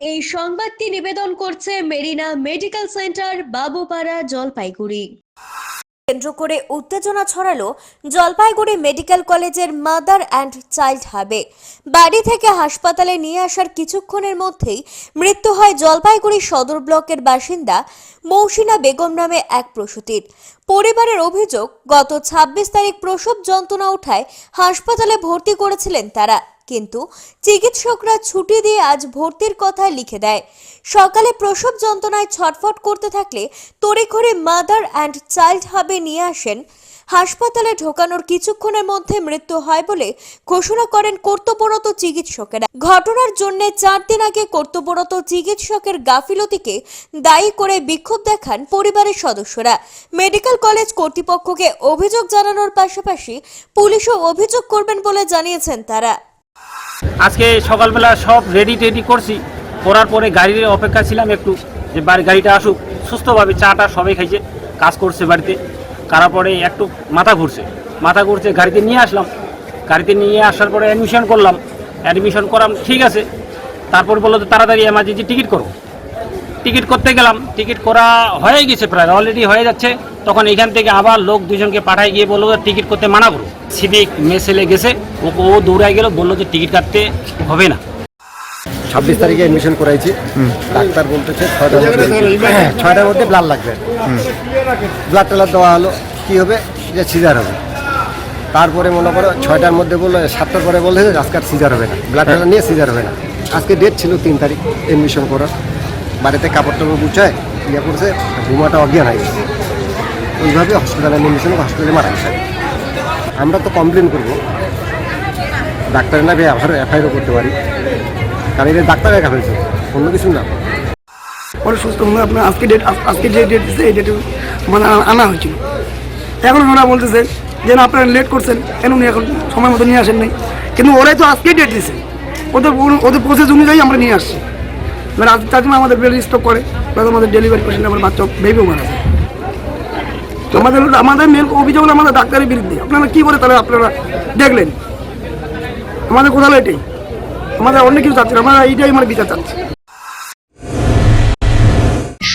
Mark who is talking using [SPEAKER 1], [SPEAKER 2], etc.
[SPEAKER 1] এই সংবাদটি নিবেদন করছে Marina medical centre, Babupara, Jalpaiguri.
[SPEAKER 2] কেন্দ্র করে উত্তেজনা ছড়ালো জলপাইগুড়ি মেডিকেল কলেজের মাদার অ্যান্ড চাইল্ড হাবে। বাড়ি থেকে হাসপাতালে নিয়ে আসার কিছুক্ষণের মধ্যেই মৃত্যু হয় জলপাইগুড়ি সদর ব্লকের বাসিন্দা মৌসিনা বেগম নামে এক প্রসূতির। পরিবারের অভিযোগ, গত ২৬ তারিখ প্রসব যন্ত্রণা ওঠায় হাসপাতালে ভর্তি করেছিলেন তারা। কিন্তু চিকিৎসকরা ছুটি দিয়ে আজ ভর্তির কথা লিখে দেয়। সকালে প্রসব যন্ত্রণায় ছটফট করতে থাকলে তড়িঘড়ি মাদার অ্যান্ড চাইল্ড হাবে নিয়ে আসেন। হাসপাতালে ঢোকানোর কিছুক্ষণের মধ্যে মৃত্যু হয় বলে ঘোষণা করেন কর্তব্যরত চিকিৎসকেরা। ঘটনার জন্য চার দিন আগে কর্তব্যরত চিকিৎসকের গাফিলতিকে দায়ী করে বিক্ষোভ দেখান পরিবারের সদস্যরা। মেডিকেল কলেজ কর্তৃপক্ষকে অভিযোগ জানানোর পাশাপাশি পুলিশও অভিযোগ করবেন বলে জানিয়েছেন তারা।
[SPEAKER 3] আজকে সকালবেলা সব রেডি টেডি করছি। করার পরে গাড়ির অপেক্ষা ছিলাম একটু যে বাড়ি গাড়িটা আসুক। সুস্থভাবে চাটা সবাই খাইছে, কাজ করছে বাড়িতে। করার পরে একটু মাথা ঘুরছে। মাথা ঘুরছে, গাড়িতে নিয়ে আসলাম। গাড়িতে নিয়ে আসার পরে অ্যাডমিশন করলাম। অ্যাডমিশন করাম ঠিক আছে। তারপর বলল তাড়াতাড়ি এমার্জেন্সি টিকিট করো। টিকিট করতে গেলাম। টিকিট করা হয়ে গেছে প্রায় অলরেডি হয়ে যাচ্ছে। তখন এখান থেকে আবার লোক দুজনকে পাঠায় গিয়ে বলল টিকিট করতে মানা করো। সিভিক মেসেলে গেছে ও ও দৌড়ায় গেল বলল যে টিকিট কাটতে হবে না।
[SPEAKER 4] ছাব্বিশ তারিখে এডমিশন করাইছি। ডাক্তার বলতেছে ছয়টার মধ্যে হ্যাঁ, ছয়টার মধ্যে ব্লাড লাগবে। ব্লাড ট্লাড দেওয়া হলো কী হবে? যে সিজার হবে। তারপরে মনে করো ছয়টার মধ্যে বলল সাতটার পরে বললে যে আজকে আর সিজার হবে না। ব্লাড ট্লাড নিয়ে সিজার হবে না। আজকে ডেট ছিল তিন তারিখ এডমিশন করার। বাড়িতে কাপড় টাপড় গুছায় ইয়ে করছে ঘুমাটা অজ্ঞান হয়ে গেছে। ওইভাবে হসপিটালে গেছিল হসপিটালে মারা গেছে। আমরা তো কমপ্লেন করব। ডাক্তারের না আবার এফআইআরও করতে পারি। কারণ এটা ডাক্তার একা ফেলছে অন্য কিছু না।
[SPEAKER 5] পরে সুস্থ হয়ে আপনার আজকে ডেট আজকে যে ডেট দিচ্ছে এই ডেটে মানে আনা- হয়েছিল। এখন ওরা বলতেছে যে না, আপনারা লেট করছেন, কেন উনি এখন সময় মতো নিয়ে আসেন নাই? কিন্তু ওরাই তো আজকেই ডেট দিছে। ওদের ওদের প্রসেস অনুযায়ী আমরা নিয়ে আসছি। মানে তার জন্য আমাদের বেল স্টক করে প্লাস আমাদের ডেলিভারি পেশেন্ট আমার বাচ্চা বেবিও মারা তো আমাদের আমাদের মেন অভিযোগ আমাদের ডাক্তারের বিরুদ্ধে। আপনারা কী করে তাহলে আপনারা দেখলেন? আমাদের কোথাও এটাই আমাদের অনেক কিছু চাচ্ছে আমরা এইটাই আমার বিচার চাচ্ছি।